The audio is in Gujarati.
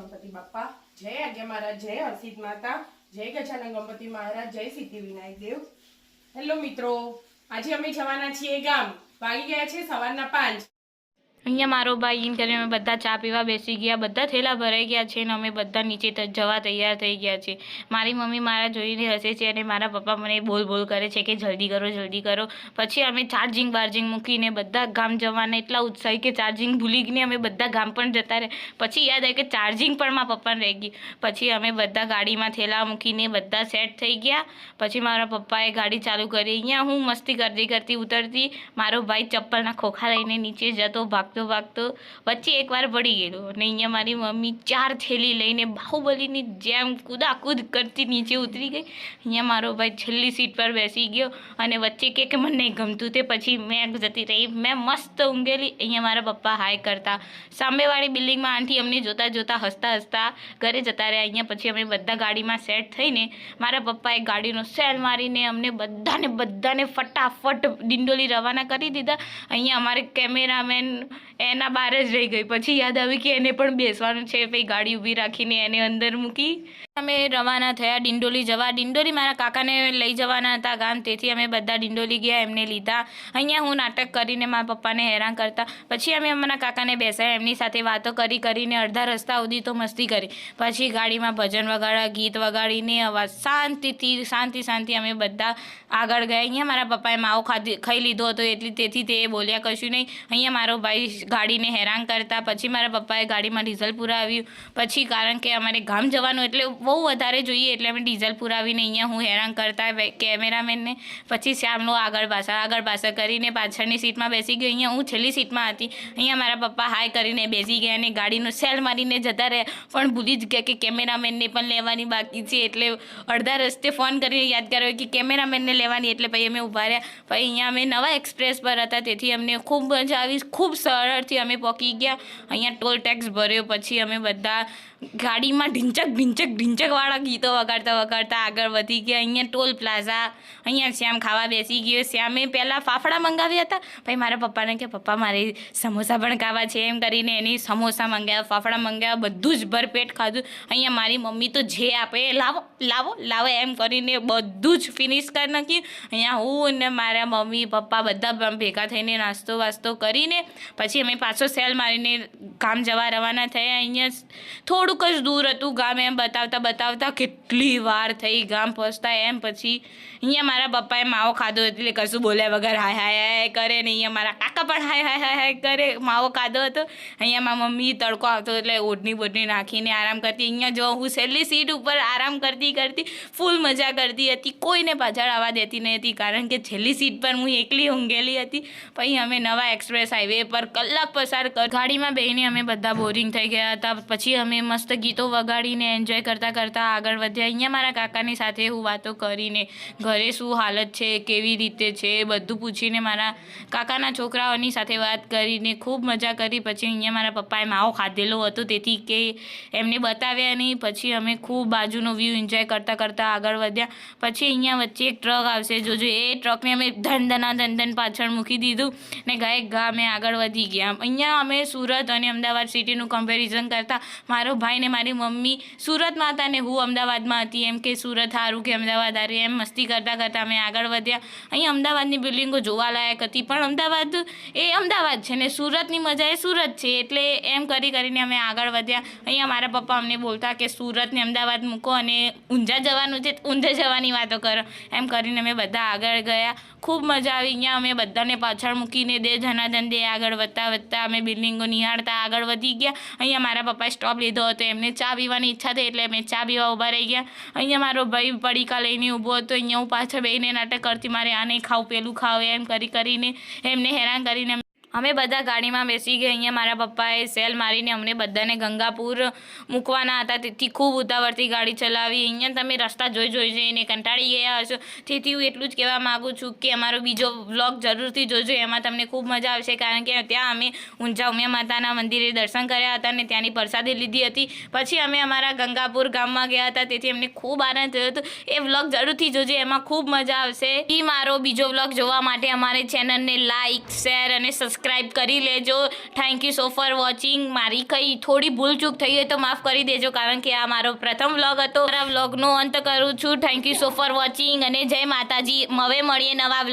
ગણપતિ બાપ્પા જય આજ્ઞા મહારાજ, જય હર્ષિત માતા, જય ગજાનન ગણપતિ મહારાજ, જય સિદ્ધિ વિનાયક દેવ. હેલો મિત્રો, આજે અમે જવાના છીએ ગામ. વાગી ગયા છે સવારના પાંચ. અહીંયા મારો ભાઈ એમ કરીને અમે બધા ચા પીવા બેસી ગયા. બધા થેલા ભરાઈ ગયા છે અને અમે બધા નીચે જવા તૈયાર થઈ ગયા છે. મારી મમ્મી મારા જોઈને હસે છે અને મારા પપ્પા મને બોલ બોલ કરે છે કે જલ્દી કરો જલ્દી કરો. પછી અમે ચાર્જિંગ બાર્જિંગ મૂકીને બધા ગામ જવાના એટલા ઉત્સાહી કે ચાર્જિંગ ભૂલી ગઈને અમે બધા ગામ પણ જતા રહે પછી યાદ આવ્યું કે ચાર્જિંગ પણ મારા પપ્પાને રહી ગઈ. પછી અમે બધા ગાડીમાં થેલા મૂકીને બધા સેટ થઈ ગયા. પછી મારા પપ્પાએ ગાડી ચાલુ કરી. અહીંયા હું મસ્તી કરતી કરતી ઉતરતી. મારો ભાઈ ચપ્પલના ખોખા લઈને નીચે જતો ભાગતો ભાગતો વચ્ચે એકવાર પડી ગયેલો. અને અહીંયા મારી મમ્મી ચાર થેલી લઈને બાહુબલીની જેમ કૂદાકૂદ કરતી નીચે ઉતરી ગઈ. અહીંયા મારો ભાઈ છેલ્લી સીટ પર બેસી ગયો અને વચ્ચે કે કે મને નહીં ગમતું તે પછી મેં જતી રહી. મેં મસ્ત ઊંઘેલી. અહીંયા મારા પપ્પા હાય કરતા. સામેવાળી બિલ્ડિંગમાં આંટી અમને જોતા જોતા, હસતા હસતા ઘરે જતા રહ્યા. અહીંયા પછી અમે બધા ગાડીમાં સેટ થઈને મારા પપ્પાએ ગાડીનો સેલ મારીને અમને બધાને બધાને ફટાફટ દિંડોલી રવાના કરી દીધા. અહીંયા અમારે કેમેરામેન એના બહાર જ રહી ગઈ. પછી યાદ આવી કે એને પણ બેસવાનું છે પછી ગાડી ઊભી રાખીને એને અંદર મૂકી. અમે રવાના થયા, ડિંડોલી જવા. ડિંડોલી મારા કાકાને લઈ જવાના હતા ગામ, તેથી અમે બધા ડિંડોલી ગયા, એમને લીધા. અહીંયા હું નાટક કરીને મારા પપ્પાને હેરાન કરતા. પછી અમે અમારા કાકાને બેસાયા એમની સાથે વાતો કરી, કરીને અડધા રસ્તા સુધી તો મસ્તી કરી. પછી ગાડીમાં ભજન વગાડ્યા, ગીત વગાડીને અવાજ, શાંતિથી, શાંતિ શાંતિ અમે બધા આગળ ગયા. અહીંયા મારા પપ્પાએ માવો ખાધી, ખાઈ લીધો હતો, એટલી તેથી તે બોલ્યા કશું નહીં. અહીંયા મારો ભાઈ ગાડીને હેરાન કરતા. પછી મારા પપ્પાએ ગાડીમાં ડીઝલ પુરાવ્યું. પછી કારણ કે અમારે ગામ જવાનું એટલે બહુ વધારે જોઈએ એટલે અમે ડીઝલ પુરાવીને અહીંયા હું હેરાન કરતા કેમેરામેનને. પછી શ્યામનો આગળ પાછળ આગળ પાછળ કરીને પાછળની સીટમાં બેસી ગયો. અહીંયા હું છેલ્લી સીટમાં હતી. અહીંયા મારા પપ્પા હાય કરીને બેસી ગયા અને ગાડીનો સેલ મારીને જતા રહ્યા. પણ ભૂલી જ ગયા કે કેમેરામેનને પણ લેવાની બાકી છે. એટલે અડધા રસ્તે ફોન કરીને યાદ કર્યો કે કેમેરામેનને લેવાની. એટલે પછી અમે ઊભા રહ્યા. પછી અહીંયા અમે નવા એક્સપ્રેસ પર હતા. તેથી અમને ખૂબ મજા આવી, ખૂબ સરળથી અમે પહોંચી ગયા. અહીંયા ટોલ ટેક્સ ભર્યો. પછી અમે બધા ગાડીમાં ઢીંચક ઢીંચક ઢીંચકવાળા ગીતો વગાડતા વગાડતા આગળ વધી ગયા. અહીંયા ટોલ પ્લાઝા, અહીંયા શ્યામ ખાવા બેસી ગયો. શ્યામે પહેલાં ફાફડા મંગાવ્યા હતા. પછી મારા પપ્પાને કે, પપ્પા, મારે સમોસા પણ ખાવા છે. એમ કરીને એની સમોસા મંગાવ્યા, ફાફડા મંગાવ્યા, બધું જ ભરપેટ ખાધું. અહીંયા મારી મમ્મી તો જે આપે એ લાવો લાવો લાવો. એમ કરીને બધું જ ફિનિશ કરી નાખ્યું. અહીંયા હું અને મારા મમ્મી, પપ્પા બધા ભેગા થઈને નાસ્તો વાસ્તો કરીને પછી અમે પાછો સેલ મારીને ગામ જવા રવાના થયા. અહીંયા થોડુંક જ દૂર હતું ગામ એમ બતાવતા બતાવતા કેટલી વાર થઈ, ગામ પહોંચતા એમ પછી અહીંયા મારા પપ્પાએ માવો ખાધો એટલે કશું બોલ્યા વગર હાય હાય હાય કરે ને અહીંયા મારા કાકા પણ હાય હાય હાય હાય કરે, માવો ખાધો હતો. અહીંયા મારા મમ્મી તડકો આવતો એટલે ઓઢણી બોઢણી નાખીને આરામ કરતી, અહીંયા જો હું છેલ્લી સીટ ઉપર આરામ કરતી કરતી ફૂલ મજા કરતી હતી, કોઈને પાછળ આવવા દેતી નહીં હતી કારણ કે છેલ્લી સીટ પર હું એકલી ઊંઘેલી હતી. પછી અમે નવા એક્સપ્રેસ હાઈવે પર કલાક પસાર કર, ગાડીમાં બેસીને અમે બધા બોરિંગ થઈ ગયા હતા, પછી અમે મસ્ત ગીતો વગાડીને એન્જોય કરતાં કરતાં આગળ વધ્યા. અહીંયા મારા કાકાની સાથે હું વાતો કરીને ઘરે શું હાલત છે, કેવી રીતે છે બધું પૂછીને મારા કાકાના છોકરાઓની સાથે વાત કરીને ખૂબ મજા કરી. પછી અહીંયા મારા પપ્પાએ માવો ખાધેલો હતો. તેથી કે એમને બતાવ્યા નહીં. પછી અમે ખૂબ બાજુનો વ્યૂ એન્જોય કરતાં કરતાં આગળ વધ્યા. પછી અહીંયા વચ્ચે એક ટ્રક આવશે. જોજો, એ ટ્રકને અમે ધન ધના ધન પાછળ મૂકી દીધું ને ગાયક ગા અમે આગળ વધી ગયા. અહીંયા અમે સુરત અને અમદાવાદ સિટીનું કમ્પેરિઝન કરતાં, મારો ભાઈ ને મારી મમ્મી સુરતમાં હતા ને હું અમદાવાદમાં હતી, એમ કે સુરત સારું કે અમદાવાદ સારું એમ મસ્તી કરતાં કરતાં અમે આગળ વધ્યા. અહીં અમદાવાદની બિલ્ડિંગો જોવાલાયક હતી, પણ અમદાવાદ એ અમદાવાદ છે ને, સુરતની મજા એ સુરત છે, એટલે એમ કરી કરીને અમે આગળ વધ્યા. અહીંયા મારા પપ્પા અમને બોલતા કે સુરતને અમદાવાદ મૂકો અને ઊંઝા જવાનું છે ઊંઝા જવાની વાતો કરો. એમ કરીને અમે બધા આગળ ગયા. ખૂબ મજા આવી, અહીંયા અમે બધાને પાછળ મૂકીને દે જનાધન દે આગળ વધતા વધતા અમે બિલ્ડિંગો નિહાળતા આગળ વધી ગયા. અહીંયા મારા પપ્પાએ સ્ટોપ લીધો હતો, એમને ચા પીવાની ઈચ્છા થઈ, એટલે અમે ચા પીવા ઊભા રહી ગયા. અહીંયા મારો ભાઈ પડીકા લઈને ઊભો હતો. અહીંયા હું પાછળ બેહીને નાટક કરતી, મારે આ નહીં ખાવું, પેલું ખાવ, એમ કરી કરીને એમને હેરાન કરીને અમે બધા ગાડીમાં બેસી ગયા. અહીંયા મારા પપ્પાએ સેલ મારીને અમને બધાને ગંગાપુર મૂકવાના હતા. તેથી ખૂબ ઉતાવળથી ગાડી ચલાવી. અહીંયા તમે રસ્તા જોઈ જોઈ જઈને કંટાળી ગયા હશો. તેથી હું એટલું જ કહેવા માગું છું કે અમારો બીજો વ્લોગ જરૂરથી જોજો. એમાં તમને ખૂબ મજા આવશે. કારણ કે ત્યાં અમે ઊંઝા ઉમિયા માતાના મંદિરે દર્શન કર્યા હતા અને ત્યાંની પ્રસાદી લીધી હતી. પછી અમે અમારા ગંગાપુર ગામમાં ગયા હતા. તેથી અમને ખૂબ આનંદ થયો હતો. એ વ્લોગ જરૂરથી જોજો. એમાં ખૂબ મજા આવશે. એ મારો બીજો વ્લોગ જોવા માટે અમારી ચેનલને લાઇક શેર અને સબસ્ક્રાઈબ સબસ્ક્રાઈબ કરી લેજો. Thank you so for watching મારી કંઈ થોડી ભૂલ ચૂક થઈ હોય તો માફ કરી દેજો, કારણ કે આ મારો પ્રથમ વ્લોગ હતો. મારા વ્લોગનો અંત કરું છું. Thank you so for watching અને જય માતાજી. હવે મળીએ નવા વ્લોગ